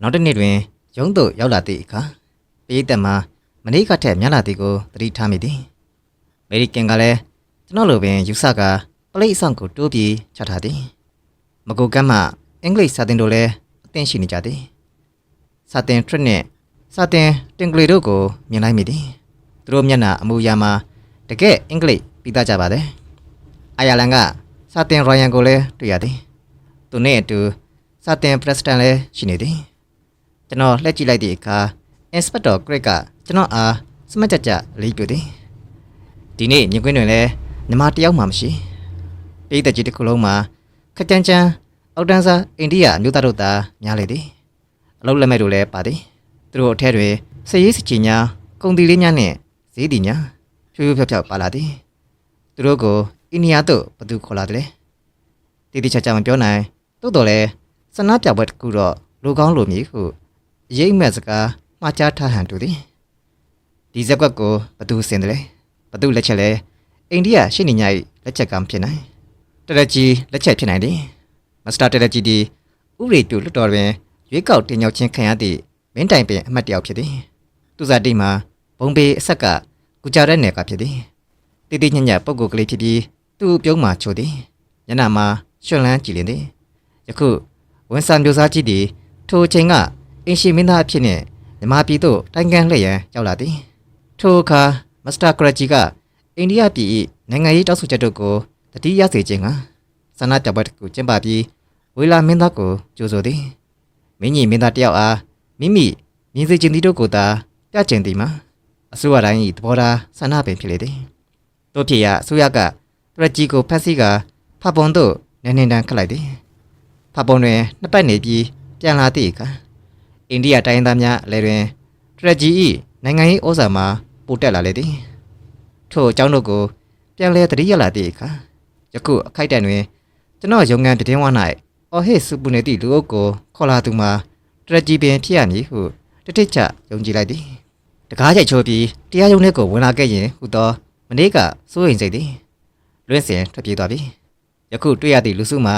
နောက်တစ်နေ့တွင်ရုံးသို့ရောက်လာသည့်အခါပရိသတ်မှာမနေ့ကထက်များလာသည်ကိုသတိထားမိသည်အမေရိကန်ကလည်းကျွန်တော်လိုပင်ယူဆကပလိတ်အဆောင်ကိုတိုးပြီးချထားသည်မကူကမ်းမှအင်္ဂလိပ်စာသင်တို့လည်းအသင်ရှိနေကြသည်စာသင်ထရစ်နှင့်စာသင်တင်ကလေးတို့ကိုမြင်လိုက်မိသည်သူတို့မျက်နှာအမူအရာမှာတကယ်အင်္ဂလိပ်ပြီးသားကြပါသည်အိုင်ယာလန်ကစာသင်ရိုယန်ကိုလည်းတွေ့ရသည်သူနှင့်အတူစာသင်ပရက်စတန်လည်းရှိနေသည် ကျွန်တော်လှည့်ကြည့်လိုက်သည့်အခါ Inspector Craig ကကျွန်တော်အားစမတ်ကြကြလေးပြသည်ဒီနေ့မြင်ကွင်းတွင်လည်းညီမတစ်ယောက်မှမရှိပြည်သက်ကြီးတစ်ခုလုံးမှာခက်ကြမ်းကြမ်းအောက်တန်းစားအိန္ဒိယအမျိုးသားတို့သာများလေသည်အလုပ်လက်မဲ့တို့လည်းပါသည်သူတို့အထက်တွင်စရေးစချီညာကုန်တီလေးများနှင့်ဈေးတီညာဖြူဖြူဖြောက်ဖြောက်ပါလာသည်သူတို့ကိုအိန္ဒိယသို့ဘသူခေါ်လာတယ်လဲတိတိကျကျမပြောနိုင်သို့တော်လည်းစနာပြပွဲတစ်ခုတော့လူကောင်းလူမြည်ဟု ရိပ်မက်စကားမှားကြားထားဟန်တူသည်ဒီဇက်ကွက်ကိုဘသူစင်တယ်လဲဘသူလက်ချက်လဲအိန္ဒိယရှေ့နေညာ၏လက်ချက်ကမဖြစ်နိုင်တရကြီးလက်ချက်ဖြစ်နိုင်သည်မစ္စတာတရကြီးဒီဥရိတူလွတ်တော်တွင်ရွေးကောက်တင်ရောက်ခြင်းခံရသည့်မင်းတိုင်ပင်အမတ်တယောက်ဖြစ်သည်သူစားတိမှာဘုံပေအဆက်ကကုကြတဲ့နယ်ကဖြစ်သည်တိတိညံ့ညံ့ပုံကိုယ်ကလေးဖြစ်ပြီးသူ့ပြုံးမှာချိုသည်ညနာမှာရွှန်လန်းကြည်လင်သည်ယခုဝန်ဆာမျိုးစားကြီးသည်ထိုအချိန်က အင်ရှင်မင်းသားအဖြစ်နဲ့မြမပြည်သို့တိုင်ကန်လှည့်ရန်ရောက်လာသည်ထိုအခါမစ္စတာကရဂျီကအိန္ဒိယပြည်၏နိုင်ငံရေးတောက်ဆိုချက်တို့ကိုတတိယစေခြင်းကဆန္ဒပြပွဲတစ်ခုကျင်းပပြီးဝေလာမင်းသားကိုကြိုဆိုသည်မင်းကြီးမင်းသားတယောက်အားမိမိမြင်စေခြင်းသည်တို့ကိုသာပြကျင်သည်မှာအစိုးရတိုင်း၏သဘောထားဆန္ဒပင်ဖြစ်လေသည်တို့ဖြစ်ရာအစိုးရကကရဂျီကိုဖက်စီကဖပွန်သို့နေနေတန်းခတ်လိုက်သည်ဖပွန်တွင်နှစ်ပတ်နေပြီးပြန်လာသည့်အခါ အိန္ဒိယတိုင်းသားများအလဲတွင်ထရက်ဂျီ၏နိုင်ငံရေးဩဇာမှာပိုတက်လာလေသည်ထို့အကြောင်းတို့ကိုပြန်လဲသတိရလာသည့်အခါယခုအခိုက်အတန့်တွင်ကျွန်တော်ရုံငန်းတည်င်းဝ၌အော်ဟစ်စုပူနေသည့်လူအုပ်ကိုခေါ်လာသူမှာထရက်ဂျီပင်ဖြစ်ရမည်ဟုတတိချယုံကြည်လိုက်သည်တကားချိတ်ချိုးပြီးတရားရုံးထဲကိုဝင်လာခဲ့ရင်ဟူသောမနေ့ကစိုးရိမ်စိတ်သည်လွင့်စင်ထွက်ပြေးသွားပြီယခုတွေ့ရသည့်လူစုမှာ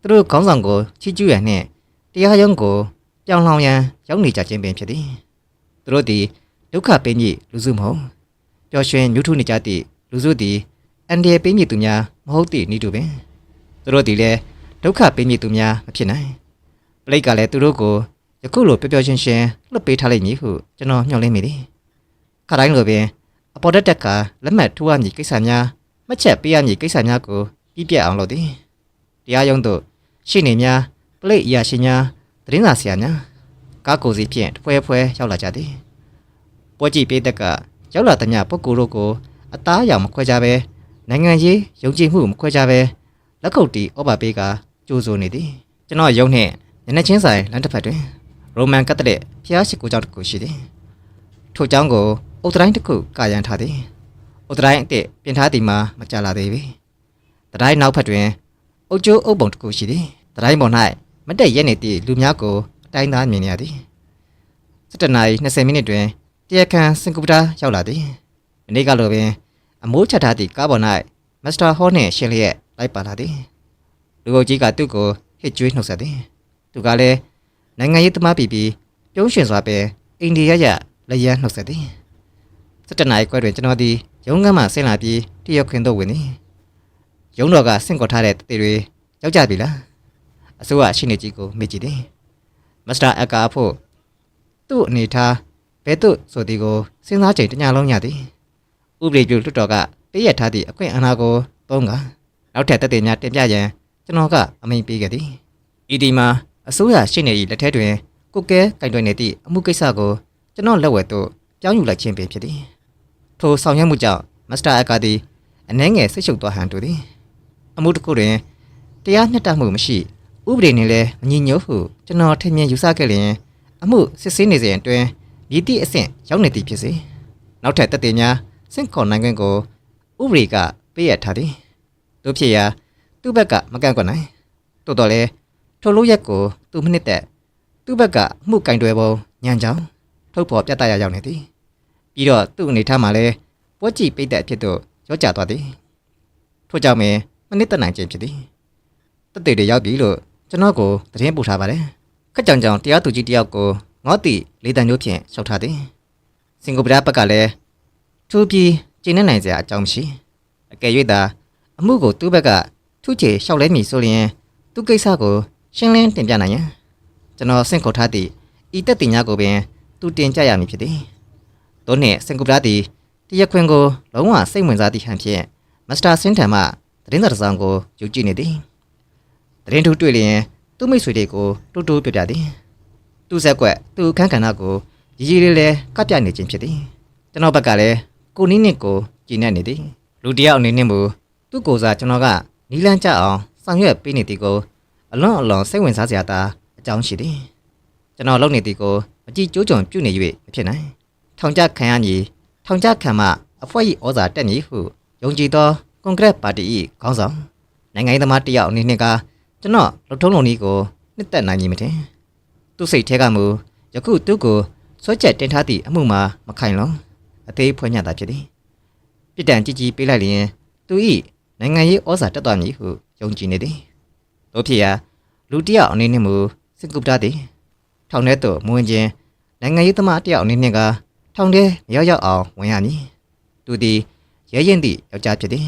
သူတို့ခေါင်းဆောင်ကိုချီးကျူးရန်နှင့်တရားရုံးကို ပြောင်းလောင်ရန်ရောက်နေကြခြင်းပင်ဖြစ်သည်သူတို့သည်ဒုက္ခပေးမည်လူစုမဟုတ်ပျော်ရွှင်ညှို့ထုနေကြသည့်လူစုသည်အန်ဒီရပေးမည်သူများမဟုတ်သည့်ဤသူပင်သူတို့သည်လည်းဒုက္ခပေးမည်သူများမဖြစ်နိုင်ပလိတ်ကလည်းသူတို့ကိုယခုလိုပျော်ပျော်ရွှင်ရွှင်လွတ်ပေးထားလိမ့်မည်ဟုကျွန်တော်မျှော်လင့်မိသည်ခါတိုင်းလိုပင်အပေါ်တက်တက်ကလက်မှတ်ထိုးရမည်ကိစ္စများမှတ်ချက်ပေးရမည်ကိစ္စများကိုပြီးပြတ်အောင်လုပ်သည်တရားရုံးသို့ရှေ့နေများပလိတ်အရာရှိများ သတင်းစာဆရာများကားကိုစီဖြင့်တဖွဲဖွဲရောက်လာကြသည်ပွဲကြည့်ပေးသက်ကရောက်လာသမျှပုဂ္ဂိုလ်တို့ကိုအသားအရောင်မခွဲကြဘဲနိုင်ငံရေးယုံကြည်မှုမခွဲကြဘဲလက်ခုပ်တီဩဘာပေးကကြိုးဆိုနေသည်ကျွန်တော်ရုံနှင့်ညနေချင်းဆိုင်လမ်းတစ်ဖက်တွင်ရိုမန်ကက်သလစ်ဖျားရှိခိုးကျောင်းတစ်ခုရှိသည်ထိုကျောင်းကိုအုတ်တိုင်းတစ်ခုကာရန်ထားသည်အုတ်တိုင်းအစ်စ်ပြင်ထားသည်မှာမကြလာသေးပေတတိုင်းနောက်ဖက်တွင်အုတ်ကျိုးအုတ်ပုံတစ်ခုရှိသည်တတိုင်းပေါ်၌ မတက်ရက်နေသည့်လူများကိုအတိုင်းသားမြင်နေရသည်17နာရီ20မိနစ်တွင်တရားခံစင်ကူပတာရောက်လာသည်မနေ့ကလိုပင်အမိုးချထားသည့်ကားပေါ်၌မစ္စတာဟောနှင့်ရှင်းလျက်လိုက်ပါလာသည်လူအုပ်ကြီးကသူ့ကိုဟစ်ကြွေးနှုတ်ဆက်သည်သူကလည်းနိုင်ငံရေးသမားပြည်ပြီးပြုံးရှင်စွာပဲအိန္ဒိယရလက်ရန်နှုတ်ဆက်သည်17နာရီခွဲတွင်ကျွန်တော်သည်ရုံးခန်းမှဆင်းလာပြီးတရက်ခွင်သို့ဝင်သည်ရုံးတော်ကဆင့်ခေါ်ထားတဲ့တေတွေရောက်ကြပြီလား အစိုးရရှိနေကြီးကိုမေ့ကြည့်တယ်မစ္စတာအကာအဖို့သူ့အနေထားဘဲသို့ဆိုသည်ကိုစဉ်းစားချိန်တညလုံးရသည်ဥပဒေပြုလွှတ်တော်ကပေးရထားသည့်အခွင့်အာဏာကိုသုံးကနောက်ထပ်တက်တဲ့များတင်ပြရန်ကျွန်တော်ကအမိန့်ပေးခဲ့သည်ဤဒီမှာအစိုးရရှိနေ၏လက်ထက်တွင်ကုတ်ကဲကင်တွင်နေသည့်အမှုကိစ္စကိုကျွန်တော်လက်ဝဲသို့ပြောင်းယူလိုက်ခြင်းပင်ဖြစ်သည်ထိုဆောင်ရွက်မှုကြောင့်မစ္စတာအကာသည်အနှဲငယ်ဆိတ်ရှုပ်သွားဟန်တူသည်အမှုတစ်ခုတွင်တရားမျှတမှုမရှိ ဥပဒေနဲ့လည်းမညီညွတ်ဟုကျွန်တော်ထင်မြင်ယူဆခဲ့လျင်အမှုစစ်ဆေးနေစဉ်အတွင်းမြည်သည့်အဆင့်ရောက်နေသည်ဖြစ်စေနောက်ထပ်တက်တဲ့များစင့်ခေါ်နိုင်ခွင့်ကိုဥပဒေကပေးရထားသည်တို့ဖြစ်ရာသူ့ဘက်ကမကန့်ကွက်နိုင်တိုးတော်လဲထိုလို့ရက်ကိုသူမနစ်သက်သူ့ဘက်ကအမှုကင်တွယ်ပုံညံကြောင်ထုတ်ဖော်ပြသရရောက်နေသည်ပြီးတော့သူ့အနေထားမှာလဲပွဲကြည့်ပိတ်သက်အဖြစ်သို့ရောကြသွားသည်ထို့ကြောင့်ပင်မနစ်သက်နိုင်ခြင်းဖြစ်သည်တက်တေတွေရောက်ပြီလို့ ကျွန်တော်ကိုသတင်းပို့ထားပါတယ်ခက်ကြောင်ကြောင်တရားသူကြီးတယောက်ကိုငေါ့တီလေးတန်မျိုးဖြင့်ရှောက်ထားသည်စင်ကာပူဘက်ကလည်းထူပြီးကျင်းနေနိုင်စရာအကြောင်းမရှိအကယ်၍သာအမှုကိုသူ့ဘက်ကထုချေလျှောက်လဲမည်ဆိုရင်သူ့ကိစ္စကိုရှင်းလင်းတင်ပြနိုင်ရန်ကျွန်တော်စင့်ခေါ်ထားသည့်ဤတက်တင်ညာကိုပင်သူတင်ကြရမည်ဖြစ်သည်တို့နှင့်စင်ကာပူသည်တရက်ခွင်ကိုလုံးဝစိတ်ဝင်စားသည့်ဟန်ဖြင့်မစ္စတာဆင်းထံမှသတင်းစာတစ်စောင်ကိုယူကြည့်နေသည် သတင်းထူးတွေ့လျင်သူ့မိတ်ဆွေတွေကိုတူတူပြပြသည်သူ့ဆက်ကွက်သူ့အခန်းကဏ္ဍကိုရည်ရည်လေးလေးကပ်ပြနေခြင်းဖြစ်သည်ကျွန်တော်ဘက်ကလည်းကိုနီးနစ်ကိုကြည်နေနေသည်လူတစ်ယောက်အနေနဲ့မူသူ့ကိုယ်စားကျွန်တော်ကနီလန်းကြအောင်ဆောင်ရွက်ပေးနေသည်ကိုအလွန်အလွန်စိတ်ဝင်စားစရာသာအကြောင်းရှိသည်ကျွန်တော်လုပ်နေသည်ကိုမကြည့်ကြိုးကြုံပြုနေ၍မဖြစ်နိုင်ထောင်ကျခံရမည်ထောင်ကျခံမှအဖွဲ့၏ဩဇာတက်မည်ဟုယုံကြည်သောကွန်ကရစ်ပါတီ၏ခေါင်းဆောင်နိုင်ငံရေးသမားတစ်ယောက်အနေနဲ့က ကျွန်တော်လှုပ်ထုံးလုံးကြီးကိုနှစ်သက်နိုင်မည်မထင်သူ့စိတ်ထဲကမူယခုသူ့ကိုဆွဲချက်တင်ထားသည့်အမှုမှာမခိုင်လုံအသေးဖွင့်ညတာဖြစ်သည်ပြစ်ဒဏ်ကြီးကြီးပေးလိုက်လျင်သူ၏နိုင်ငံရေးဩဇာတက်သွားမည်ဟုယုံကြည်နေသည်တို့ဖြစ်ရာလူတစ်ယောက်အနေနဲ့မူစင်ကူပတာသည်ထောင်ထဲသို့မဝင်ခြင်းနိုင်ငံရေးသမားတစ်ယောက်အနေနဲ့ကထောင်ထဲမရောက်ရောက်အောင်ဝင်ရမည်သူသည်ရဲရင်သည့်ယောက်ျားဖြစ်သည်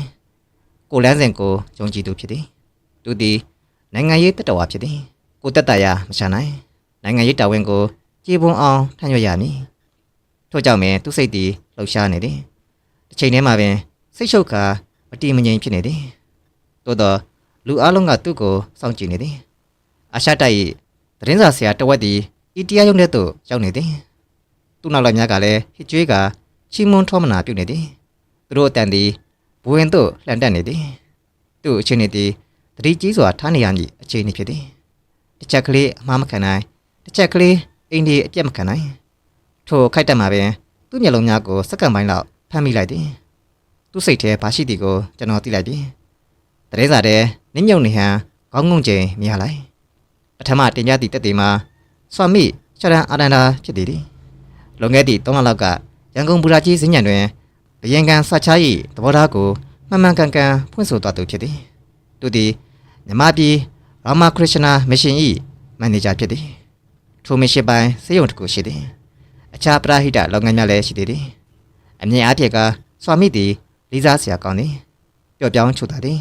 ကိုလန်းစဉ်ကိုယုံကြည်သူဖြစ်သည်သူသည် နိုင်ငံရေးတက်တော်ဝါဖြစ်သည်ကိုတက်တာရမရှာနိုင်နိုင်ငံရေးတာဝန်ကိုကြေပွန်အောင်ထမ်းရွက်ရမည်ထို့ကြောင့်ပင်သူစိတ်သည်လှုပ်ရှားနေသည်တစ်ချိန်တည်းမှာပင်စိတ်ရှုပ်ခါမတည်မငြိမ်ဖြစ်နေသည်သို့သောလူအလုံးကသူ့ကိုစောင့်ကြည့်နေသည်အာရှတိုက်၏သတင်းစာဆရာတဝက်သည်ဤတရားရုံးထဲသို့ရောက်နေသည်သူ့နောက်လိုက်များကလည်းဟစ်ကြွေးကချီးမွမ်းထောမနာပြုနေသည်သူတို့အတန်သည်ဘဝင်သို့လှန်တက်နေသည်သူ့အချင်းနေသည် တတိကြီးစွာထားနေရမည်အခြေအနေဖြစ်သည်တစ်ချက်ကလေးအမှားမခံနိုင်တစ်ချက်ကလေးအိန္ဒိအပြတ်မခံနိုင်ထိုခိုက်တက်မှာပင်သူ့မျက်လုံးများကိုစက္ကန့်ပိုင်းလောက်ဖမ်းမိလိုက်သည်သူ့စိတ်ထဲဘာရှိသည်ကိုကျွန်တော်သိလိုက်သည်တရေစာတဲ့နင်းမြုံနေဟန်ခေါင်းငုံချိန်မြင်ရလိုက်ပထမတင်ပြသည့်တက်သေးမှာစွာမိရှရန်အာဒန္တာဖြစ်သည်သည်လွန်ခဲ့သည့်၃လလောက်ကရန်ကုန်ဘူရာကြီးစဉ္ညာတွင်ဘယင်ကန်ဆချား၏သဘောထားကိုမှန်မှန်ကန်ကန်ဖွင့်ဆိုသွားသူဖြစ်သည်သူသည် မြမပြည်ရာမခရစ်ယာန်မရှင်၏မန်နေဂျာဖြစ်သည်ထိုမရှင်ပိုင်းစေယုံတစ်ခုရှိသည်အခြားပရာဟိတလုပ်ငန်းများလည်းရှိသေးသည်အမြင်အားဖြင့်ကစွာမိသည်လေးစားစရာကောင်းသည်ပျော့ပြောင်းချူတာသည်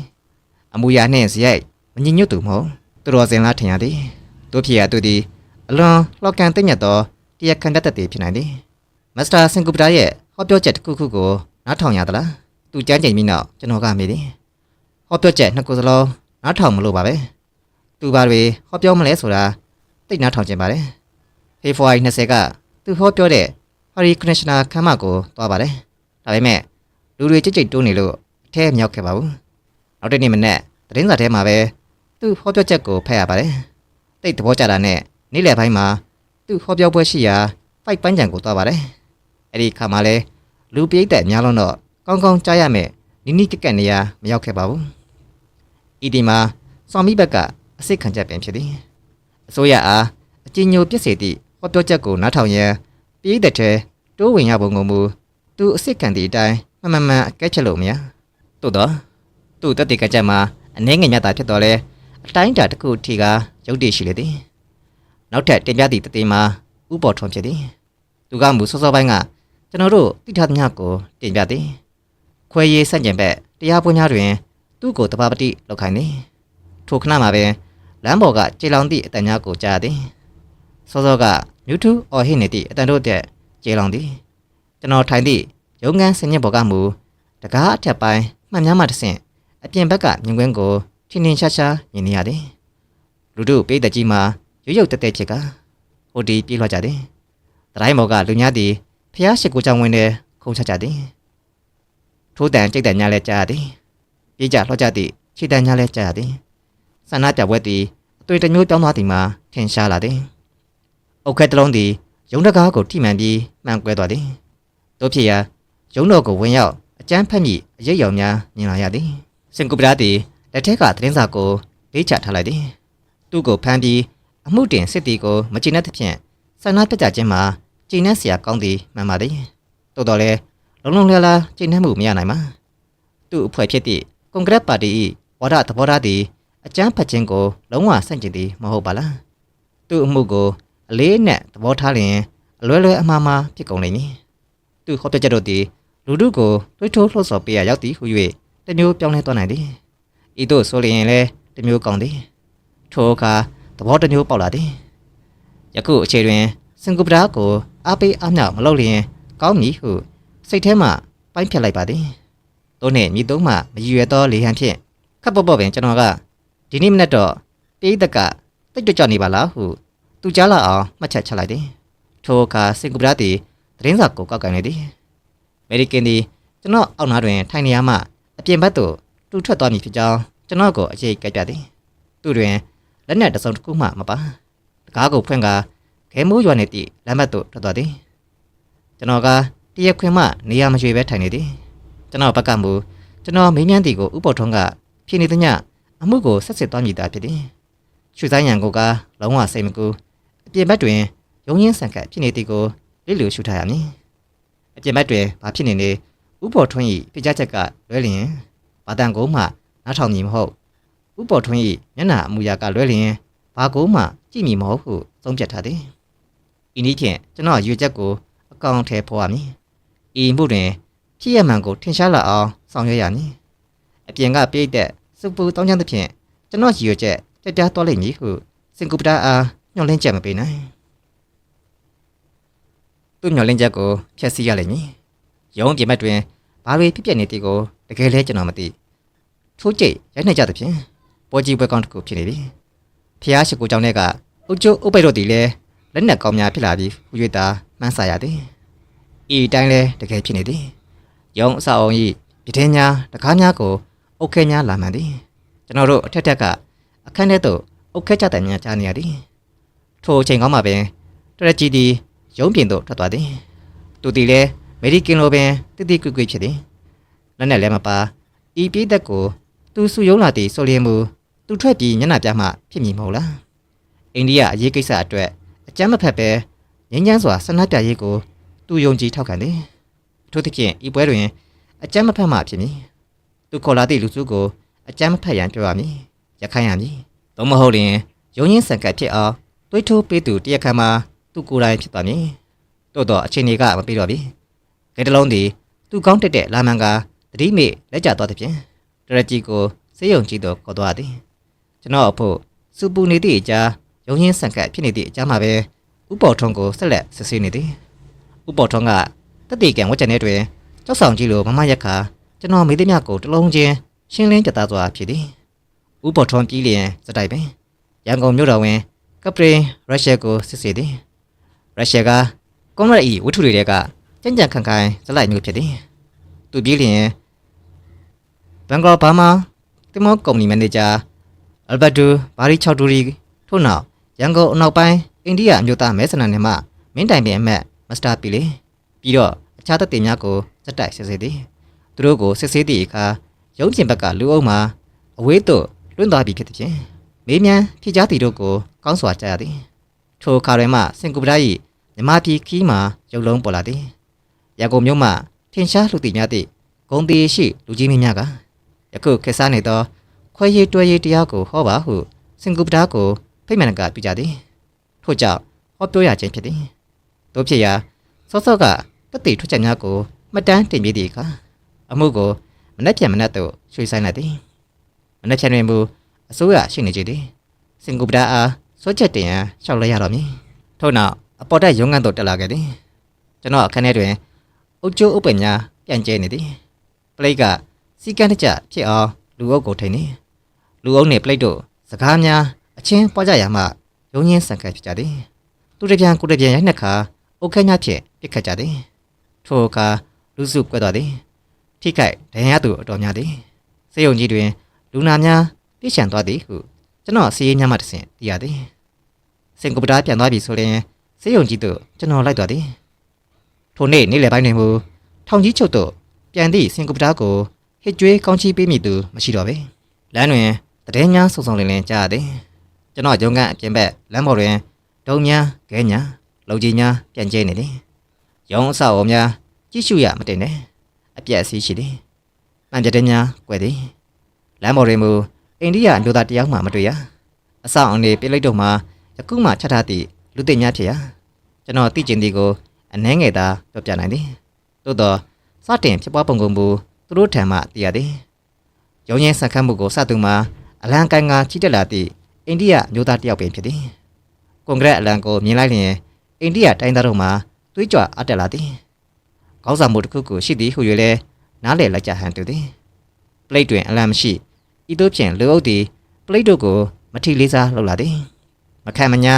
အမူအရာနှင့်ဇယိုက်မညင်ညွတ်သူမဟုတ်သူတော်စင်လားထင်ရသည်တို့ဖြစ်ရသူသည်အလွန်လောက်ကန်သိညတ်သောတရားခံတတ်သည်ဖြစ်နိုင်သည်မစ္စတာစင်ကူပတာရဲ့ဟောပြောချက်တစ်ခုခုကိုနားထောင်ရသလားသူကြမ်းကြိမ်ပြီးနောက်ကျွန်တော်ကမေးသည်ဟောပြောချက်နှစ်ခုစလုံး နားထောင်မလို့ပါပဲသူဘာတွေဟောပြောမလဲဆိုတာသိနားထောင်ခြင်းပါတယ်ဖေဖော်ဝါရီ20ကသူဟောပြောတဲ့ဟာရီကနရှင်နာခမ်းမကိုသွားပါတယ်ဒါပေမဲ့လူတွေကြိတ်ကြိတ်တိုးနေလို့အထဲမြောက်ခဲ့ပါဘူးနောက်တစ်နေ့မနေ့သတင်းစာထဲမှာပဲသူဟောပြောချက်ကိုဖတ်ရပါတယ်တိတ်သဘောကျတာနဲ့နေ့လယ်ပိုင်းမှာသူဟောပြောပွဲရှိရာဖိုက်ပန်းကြံကိုသွားပါတယ်အဲ့ဒီခါမှာလဲလူပိတ်သက်များလုံးတော့ကောင်းကောင်းကြားရမယ်နိနိကက်ကက်နေရမရောက်ခဲ့ပါဘူး ဤဒီမှာစော်မိဘက်ကအစိတ်ခံချက်ပင်ဖြစ်သည်အစိုးရအားအကြည်ညိုပြစ်စေသည့်ဟောပြောချက်ကိုနားထောင်ရန်ပိတ်သက်ထဲတိုးဝင်ရပုံကိုမူသူအစိတ်ခံသည့်အတိုင်းမမှန်မှန်အကဲချက်လို့မရသို့တော့သူ့တက်တေကချက်မှာအနှဲငယ်ညတာဖြစ်တော်လဲအတိုင်းတာတစ်ခုထီကရုပ်တည်ရှိလေသည်နောက်ထပ်တင်ပြသည့်တသေးမှာဥပေါ်ထွန်ဖြစ်သည်သူကမူစောစောပိုင်းကကျွန်တော်တို့တိထသမျှကိုတင်ပြသည်ခွဲရေးဆန့်ကျင်ဘက်တရားပွင့်များတွင် သူ့ကိုတပါပတိလောက်ခိုင်းသည်ထိုခဏမှာပင်လမ်းပေါ်ကကြေလောင်သည့်အတန်များကိုကြားသည်စောစောကမြူထူအော်ဟစ်နေသည့်အတန်တို့တဲ့ကြေလောင်သည်ကျွန်တော်ထိုင်သည့်ရုံငန်းစင်ညက်ပေါ်ကမူတကားအထက်ပိုင်းမှန်များမှတဆင့်အပြင်ဘက်ကမြင်ကွင်းကိုထင်းထင်းရှားရှားမြင်နေရသည်လူတို့ပိတ်တကြီးမှာရုပ်ရုပ်တက်တက်ချက်ကဟိုဒီပြေးလွှတ်ကြသည်တတိုင်းမော်ကလူများသည်ဖျားရှိကိုကြောင့်ဝင်တဲ့ခုံချကြသည်ထိုးတန်ကြိတ်တန်များလဲကြားရသည် ရေးကြလှော့ကြသည့်ခြေတန်းများလည်းကြာရသည်ဆန္ဒပြပွဲသည်အတွေ့တစ်မျိုးတောင်းသွားသည်မှာထင်ရှားလာသည်အုတ်ခဲတစ်လုံးသည်ရုံတကားကိုထိမှန်ပြီးမှန်ကွဲသွားသည်တို့ဖြစ်ရာရုံတော်ကိုဝင်ရောက်အကျန်းဖက်မိအရိပ်ရောင်များမြင်လာရသည်စင်ကူပရာသည်လက်ထက်ကသတင်းစာကိုလေးချထားလိုက်သည်သူ့ကိုဖမ်းပြီးအမှုတင်စစ်တီကိုမချိနဲ့သဖြင့်ဆန္ဒပြကြခြင်းမှာချိန်နှက်စရာကောင်းသည်မှန်ပါသည်တိုးတော်လဲလုံးလုံးလျားလျားချိန်နှက်မှုမရနိုင်ပါသူ့အဖွဲဖြစ်သည့် ကွန်ဂရက်ပါတီ၏ဝါဒသဘောထားသည်အကြမ်းဖက်ခြင်းကိုလုံးဝဆန့်ကျင်သည်မဟုတ်ပါလားသူ့အမှုကိုအလေးနဲ့သဘောထားလျင်အလွဲလွဲအမှားမှားဖြစ်ကုန်လိမ့်မည်သူ့ဟောပြချက်တို့သည်လူတို့ကိုတွေးထိုးလှုပ်ဆော်ပေးရရောက်သည်ဟု၍တစ်မျိုးပြောင်းလဲသွားနိုင်သည်ဤသို့ဆိုလျင်လည်းတစ်မျိုးကောင်းသည်ထိုအခါသဘောတစ်မျိုးပေါက်လာသည်ယခုအခြေတွင်စင်ကူပဒါကိုအားပေးအားမြောက်မလုပ်လျင်ကောင်းမည်ဟုစိတ်ထဲမှပိုင်းဖြတ်လိုက်ပါသည် တို့နှင့်မြည်သုံးမှမရည်ရွယ်သောလေဟန်ဖြင့်ခပ်ပေါ့ပေါ့ပင်ကျွန်တော်ကဒီနေ့မနေ့တော့ပိသက်ကတိတ်ကြွကြွနေပါလားဟုသူကြားလာအောင်မှတ်ချက်ချလိုက်သည်ထိုအခါစင်ကူပဒါသည်သတင်းစာကိုကောက်ကန်နေသည်အမေရိကန်သည်ကျွန်တော်အောက်နားတွင်ထိုင်နေရမှအပြင်ဘက်သို့တူထွက်သွားမည်ဖြစ်ကြောင်းကျွန်တော်ကိုအရေးကြိုက်ပြသည်သူတွင်လက်နက်တစ်စုံတစ်ခုမှမပါတကားကိုဖွင့်ကာခဲမိုးရွာနေသည့်လမ်းဘက်သို့ထွက်သွားသည်ကျွန်တော်ကတရက်ခွင်မှနေရာမရွေပဲထိုင်နေသည် ကျွန်တော်ဘက်ကမူကျွန်တော်မေးမြန်းသည်ကိုဥပ္ပေါ်ထုံးကဖြေနေသည်ညအမှုကိုဆက်စစ်သွားမည်သာဖြစ်သည်ရွှေဆိုင်ရန်ကိုကလုံးဝစိတ်မကူအပြင်ဘက်တွင်ရုံရင်းဆန်ခတ်ဖြစ်နေသည်ကိုလိလူရှုထားရမည်အပြင်ဘက်တွင်ဘာဖြစ်နေနေဥပ္ပေါ်ထွန်း၏ပြကြချက်ကလွဲလျင်ဘာတန်ကိုမှနားထောင်မည်မဟုတ်ဥပ္ပေါ်ထွန်း၏မျက်နှာအမူအရာကလွဲလျင်ဘာကိုမှကြည့်မည်မဟုတ်ဟုသုံးဖြတ်ထားသည်ဤနည်းဖြင့်ကျွန်တော်ရွေချက်ကိုအကောင့်ထဲပေါ်ရမည်ဤမှုတွင် ဖြစ်ရမှန်ကိုထင်ရှားလာအောင်ဆောင်ရွက်ရမည်အပြင်ကပြိတ်တဲ့စပူတောင်းချမ်းသဖြင့်ကျွန်တော်ရွေချက်တက်တားတော်လိမ့်မည်ဟုစင်ကူပတာအားညှော်လင့်ချက်မပေးနိုင်သူညှော်လင့်ချက်ကိုဖျက်ဆီးရလိမ့်မည်ရုံးပြင်ဘက်တွင်ဘာတွေဖြစ်ပျက်နေသည်ကိုတကယ်လဲကျွန်တော်မသိထိုးကြိတ်ရိုက်နှက်ကြသဖြင့်ပေါ်ကြီးပွဲကောင်းတစ်ခုဖြစ်နေပြီဖျားရှိကိုကြောင့်တဲ့ကအုတ်ကျိုးအုပ်ပိတ်တို့သည်လည်းလက်နက်ကောင်းများဖြစ်လာပြီးဟူ၍သာမှန်းဆရသည်ဤတိုင်းလဲတကယ်ဖြစ်နေသည် ရုံးအဆောက်အုံ၏ပြတင်းများတကားများကိုအုတ်ခဲများလာမှန်သည်ကျွန်တော်တို့အထက်ထက်ကအခန်းထဲသို့အုတ်ခဲကြတဲ့များကြားနေရသည်ထိုအချိန်ကောင်းမှပင်တရကြီးသည်ရုံးပြင်သို့ထွက်သွားသည်သူသည်လည်းအမေရိကန်လိုပင်တိတိကွကွဖြစ်သည်လက်နဲ့လည်းမပါဤပြည့်သက်ကိုသူစုယုံလာသည်ဆိုလျင်မူသူထွက်ပြီးညနာပြမှဖြစ်မည်မဟုတ်လားအိန္ဒိယအရေးကိစ္စအတွက်အကြမ်းမဖက်ပဲငញ្ញမ်းစွာဆန္ဒပြရေးကိုသူယုံကြည်ထောက်ခံသည် အထူးသဖြင့်ဤပွဲတွင်အကြမ်းမဖက်မှဖြစ်မည်သူခေါ်လာသည့်လူစုကိုအကြမ်းမဖက်ရန်ပြောရမည်ရခိုင်းရမည်သို့မဟုတ်ရင်ယုံရင်းဆန်ကတ်ဖြစ်အောင်တွေးထိုးပေးသူတရက်ခါမှာသူကိုယ်တိုင်ဖြစ်သွားမည်တိုးတော့အချိန်တွေကမပြီးတော့ပြီကဲတလုံးသည်သူကောင်းတက်တဲ့လာမန်ကတတိမေလက်ကျသွားသည်ဖြင့်တရကြီးကိုစေးရုံကြီးတော့ခေါ်သွားသည်ကျွန်တော်အဖို့စူပူနေသည့်အကြားယုံရင်းဆန်ကတ်ဖြစ်နေသည့်အကြားမှာပဲဥပေါ်ထုံးကိုဆက်လက်ဆစ်ဆေးနေသည်ဥပေါ်ထုံးက တက်တီကံဝတ်ချက်နဲ့တွင်ကြောက်ဆောင်ကြီးလိုမမရက်ခါကျွန်တော်မိသည်မြကိုတလုံးချင်းရှင်းလင်းကြသားစွာဖြစ်သည်ဥပေါ်ထုံးပြီးလျင်စတိုက်ပင်ရန်ကုန်မြို့တော်ဝင်ကပရင်ရုရှားကိုစစ်ဆေးသည်ရုရှားကကွန်ရက်၏ဝတ္ထုတွေတဲကကြံ့ကြံ့ခံခိုင်ဇလိုက်မျိုးဖြစ်သည်သူပြီးလျင်ဘန်ဂေါဘာမာတင်မောကုမ္ပဏီမန်နေဂျာအယ်ဘတ်တူဘာရီချောက်တူရီထို့နောက်ရန်ကုန်အနောက်ပိုင်းအိန္ဒိယအမျိုးသားမဲဆန္ဒနယ်မှမင်းတိုင်ပင်အမတ်မစ္စတာပီလီ ပြီးတော့အခြားသက်တင်များကိုစက်တိုက်စစ်ဆေးသည်သူတို့ကိုစစ်ဆေးသည့်အခါရုံးကျင်ဘက်ကလူအုပ်မှာအဝေးသို့လွင့်သွားပြီဖြစ်သည်ဖြင့်မေးမြန်းဖြေကြားသည်တို့ကိုကောင်းစွာကြားရသည်ထိုအခါတွင်မှစင်ကူပဒာ၏မြမပြည်ခီးမှာရုပ်လုံးပေါ်လာသည်ရန်ကုန်မြို့မှထင်ရှားလူသိများသည့်ဂုံတီရှိလူကြီးမင်းများကယခုခေတ်စားနေသောခွဲရည်တွဲရည်တရားကိုဟောပါဟုစင်ကူပဒာကိုဖိတ်မှန်ကပြကြသည်ထို့ကြောင့်ဟောပြောရခြင်းဖြစ်သည်တို့ဖြစ်ရာစောစောက တက်တီထွက်ချက်များကိုမှတ်တမ်းတင်ပြသည့်အခါအမှုကိုမနှက်ပြန်မနှက်သို့ရွှေ့ဆိုင်လိုက်သည်မနှက်ပြန်တွင်မူအစိုးရရှိနေကြသည်စင်ကူပဒာအားစောချက်တင်ရန်လျှောက်လဲရတော်မည်ထို့နောက်အပေါ်တက်ရုံးခန်းသို့တက်လာခဲ့သည်ကျွန်တော်အခန်းထဲတွင်အုတ်ကျိုးအုပ်ပင်များပြန့်ကျဲနေသည်ပလိတ်ကစီကန်းတကြဖြစ်အောင်လူအုပ်ကိုထိန်သည်လူအုပ်နှင့်ပလိတ်တို့စကားများအချင်းပွားကြရာမှရုံရင်းဆန်ခတ်ဖြစ်ကြသည်သူတစ်ပြန်ကိုတစ်ပြန်ရိုက်နှက်ခါအုတ်ခဲများဖြင့်ပြစ်ခတ်ကြသည် ထိုအခါလူစုကွဲသွားသည်ထိခိုက်ဒဏ်ရာသူအတော်များသည်စေယုံကြီးတွင် လူနာများပြည့်ချံသွားသည်ဟုကျွန်တော်စီးရင်ညမှတစ်ဆင့်သိရသည်စင်ကူပတာပြန်သွားပြီဆိုရင်စေယုံကြီးတို့ကျွန်တော်လိုက်သွားသည်ထိုနေ့နေ့လယ်ပိုင်းတွင်မူထောင်ကြီးချုပ်တို့ပြန်သည့်စင်ကူပတာကိုဟစ်ကြွေးကောင်းချီးပေးမိသူမရှိတော့ပေလမ်းတွင်တည်င်းများစုံစုံလင်လင်ကြားရသည်ကျွန်တော်ရုံကအပြင်ဘက်လမ်းပေါ်တွင်ဒုံများခဲညာလုံကြီးများပြန်ကျဲနေသည် ရုံအဆောက်အအုံများကြည့်ရှုရမတင်နဲ့အပြက်အစည်းရှိသည်မှန်ပြတဲ့များကွယ်သည်လမ်းပေါ်တွင်မူအိန္ဒိယအမျိုးသားတယောက်မှမတွေ့ရအဆောက်အအုံတွေပြိလိုက်တို့မှာယခုမှချက်ထားသည့်လူသိများဖြစ်ရာကျွန်တော်သိကျင်သည်ကိုအနှဲငယ်သာပြောပြနိုင်သည်သို့သောစတင်ဖြစ်ပွားပုံကုန်မူသူတို့ထံမှသိရသည်ရုံးရင်စံခတ်မှုကိုစသူမှာအလံကိုင်းကချီတက်လာသည့်အိန္ဒိယမျိုးသားတစ်ယောက်ပင်ဖြစ်သည်ကွန်ဂရက်အလံကိုမြင်လိုက်လျင်အိန္ဒိယတိုင်းသားတို့မှ သွေးကြွအပ်တက်လာသည်ကောက်စာမှုတစ်ခုကိုရှိသည်ဟု၍လဲနားလေလိုက်ကြဟန်သူသည်ပလိတ်တွင်အလံမရှိဤသို့ဖြင့်လူအုပ်သည်ပလိတ်တို့ကိုမထီလေးစားလှုပ်လာသည်မခံမညာ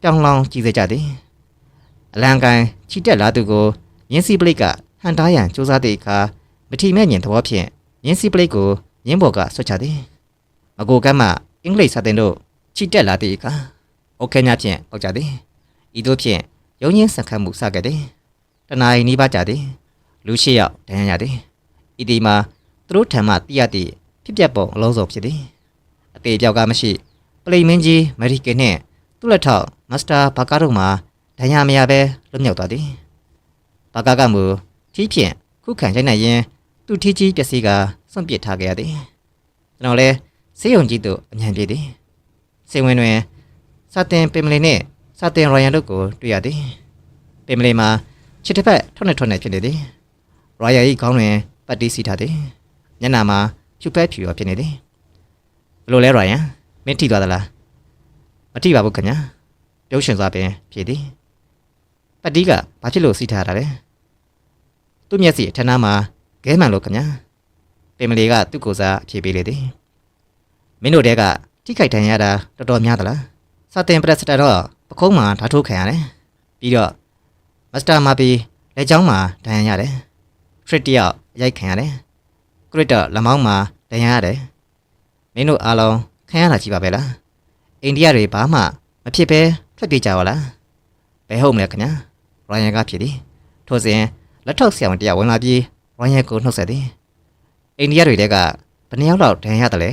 ပြောင်းလောင်းကြည့်စေကြသည်အလံကန်ချီတက်လာသူကိုရင်းစီပလိတ်ကဟန်တားရန်စူးစမ်းသည့်အခါမထီမဲ့ညင်သောဖြင့်ရင်းစီပလိတ်ကိုရင်းဘော်ကဆွတ်ချသည်အကိုကမ်းမှအင်္ဂလိပ်စာသင်တို့ချီတက်လာသည့်အခါအိုကဲညာဖြင့်ပေါက်ကြသည်ဤသို့ဖြင့် ရုံရင်းစံခတ်မှုစခဲ့သည်တနအီနီးပါးကြသည်လူရှိယောက်ဒဏ်ရာရသည်ဤဒီမှာသူတို့ထံမှသိရသည့်ဖြစ်ပျက်ပုံအလုံးစုံဖြစ်သည်အသေးပြောက်ကမရှိပလိန်မင်းကြီးမရီကင်နှင့်သူ့လက်ထောက်မစ္စတာဘာကာတို့မှဒဏ်ရာမရဘဲလွတ်မြောက်သွားသည်ဘာကာကမူထီးဖြင့်ခုခံရိုက်နိုင်ရင်သူ့ထီးကြီးပျက်စီးကစွန့်ပစ်ထားခဲ့ရသည်ကျွန်တော်လည်းစေးရုံကြီးတို့အញ្ញံပြေးသည်စေဝင်တွင်စာတင်ပင်မလီနှင့် စာတင်ရိုယန်တို့ကိုတွေ့ရသည်ပင်မလီမှာချစ်တစ်ဖက်ထွက်နေထွက်နေဖြစ်နေသည်ရိုယန်၏ခေါင်းတွင်ပတ်တီးစီထားသည်ညနာမှာဖြူဖက်ဖြူရောဖြစ်နေသည်ဘယ်လိုလဲရိုယန်မင်းထိသွားသလားမထိပါဘူးခင်ဗျာပြုံးရှင်စွာပင်ဖြေသည်ပတ်တီးကဘာဖြစ်လို့စီထားတာလဲသူ့မျက်စိအထက်နားမှာခဲမှန်လို့ခင်ဗျာပင်မလီကသူ့ကိုယ်စားဖြေပေးလေသည်မင်းတို့တဲကထိခိုက်ဒဏ်ရာရတာတော်တော်များသလားစာတင်ပရက်စတာတော့ ပခုံးမှာဓာတ်ထိုးခံရတယ်ပြီးတော့မစ္စတာမာပီလက်ချောင်းမှာဒဏ်ရာရတယ်ထရစ်တယောက်အရိုက်ခံရတယ်ကရစ်တော့လက်မောင်းမှာဒဏ်ရာရတယ်မင်းတို့အားလုံးခံရတာကြီးပါပဲလားအိန္ဒိယတွေဘာမှမဖြစ်ပဲထွက်ပြေးကြပါလားဘယ်ဟုတ်မလဲခင်ဗျာရိုယန်ကဖြစ်သည်ထို့စဉ်လက်ထောက်ဆရာဝန်တယောက်ဝင်လာပြီးရိုယန်ကိုနှုတ်ဆက်သည်အိန္ဒိယတွေတဲကဘယ်နှစ်ယောက်လောက်ဒဏ်ရာရတယ်လဲ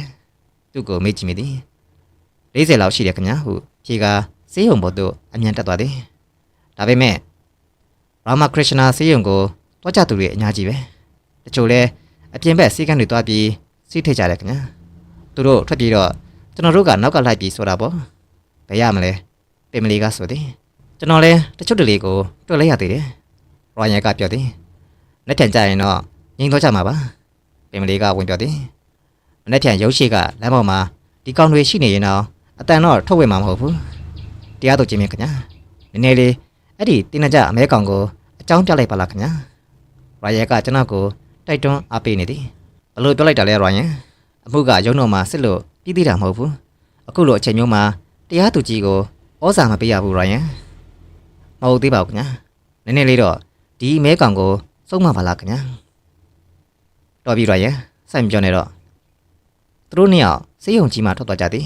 သူ့ကိုမေးကြည့်မိသည်40လောက်ရှိတယ်ခင်ဗျာဟုဖြေက စေးရုံဘုတ်တို့အမြန်တက်သွားသည်ဒါပေမဲ့ရာမခရစ်နာစေးရုံကိုတွားကြသူတွေအများကြီးပဲတချို့လဲအပြင်ဘက်စီကန်းတွေတွားပြီးစီးထိတ်ကြတယ်ခင်ဗျာသူတို့ထွက်ပြေးတော့ကျွန်တော်တို့ကနောက်ကလိုက်ပြီးဆိုတာပေါ့ဘယ်ရမလဲပင်မလီကဆိုသည်ကျွန်တော်လဲတချို့တလေကိုတွေ့လိုက်ရသေးတယ်ရိုယန်ကပြောသည်လက်ထန်ကြရင်တော့ငိမ့်တော့ကြမှာပါပင်မလီကဝင်ပြောသည်မနေ့ထန်ရုပ်ရှိကလမ်းပေါ်မှာဒီကောင်တွေရှိနေရင်တော့အတန်တော့ထုတ်ဝင်မှာမဟုတ်ဘူး တရားသူကြီးမင်းခင်ဗျာနည်းနည်းလေးအဲ့ဒီတင်းနကြအမဲကောင်ကိုအကြောင်းပြလိုက်ပါလားခင်ဗျာရိုယန်ကကျွန်တော်ကိုတိုက်တွန်းအားပေးနေသည်ဘလို့ပြောလိုက်တာလဲရိုယန်အမှုကရုံတော့မှာစစ်လို့ပြီးသေးတာမဟုတ်ဘူးအခုလိုအချိန်မျိုးမှာတရားသူကြီးကိုဩဇာမပေးရဘူးရိုယန်မဟုတ်သေးပါဘူးခင်ဗျာနည်းနည်းလေးတော့ဒီအမဲကောင်ကိုစုံမပါလားခင်ဗျာတော်ပြီရိုယန်စိုက်မပြောနဲ့တော့သူတို့နှစ်ယောက်စေးရုံကြီးမှထွက်သွားကြသည်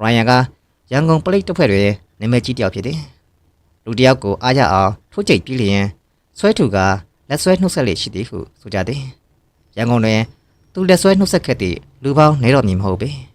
ရိုယန်က ရန်ကုန်ပလိတ်တစ်ဖွဲ့တွေနာမည်ကြီးတယောက်ဖြစ်သည်လူတစ်ယောက်ကိုအားရအောင်ထိုးကြိတ်ပြီးလျင်ဆွဲထုကလက်ဆွဲနှုတ်ဆက်လေရှိသည်ဟုဆိုကြသည်ရန်ကုန်တွင်သူလက်ဆွဲနှုတ်ဆက်ခဲ့သည့်လူပေါင်းနေတော့မည်မဟုတ်ပေ။